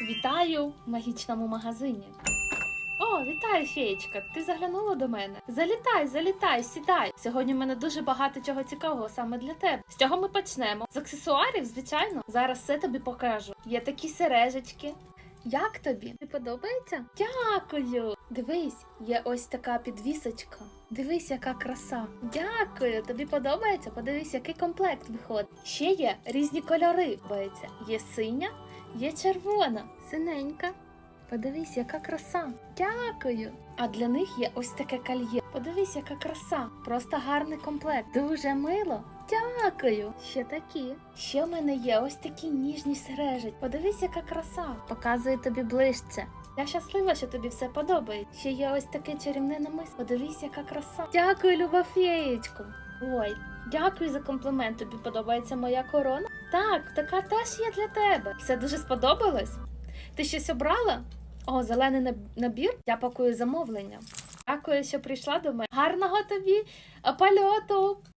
Вітаю в магічному магазині. О, вітаю, феєчка. Ти заглянула до мене? Залітай, залітай, сідай. Сьогодні в мене дуже багато чого цікавого саме для тебе. З чого ми почнемо? З аксесуарів, звичайно. Зараз все тобі покажу. Є такі сережечки. Як тобі? Тобі подобається? Дякую. Дивись, є ось така підвісочка. Дивись, яка краса. Дякую. Тобі подобається? Подивись, який комплект виходить. Ще є різні кольори. Подобається. Є синя, є червона, синенька. Подивись, яка краса. Дякую. А для них є ось таке кольє. Подивись, яка краса. Просто гарний комплект. Дуже мило. Дякую. Ще такі. Ще в мене є ось такі ніжні сережі. Подивись, яка краса. Показую тобі ближче. Я щаслива, що тобі все подобається. Ще є ось таке чарівне намис. Подивись, яка краса. Дякую, люба феєчко. Ой, дякую за комплімент. Тобі подобається моя корона? Так, така теж є для тебе. Все дуже сподобалось? Ти щось обрала? О, зелений набір. Я пакую замовлення. Дякую, що прийшла до мене. Гарного тобі е, польоту!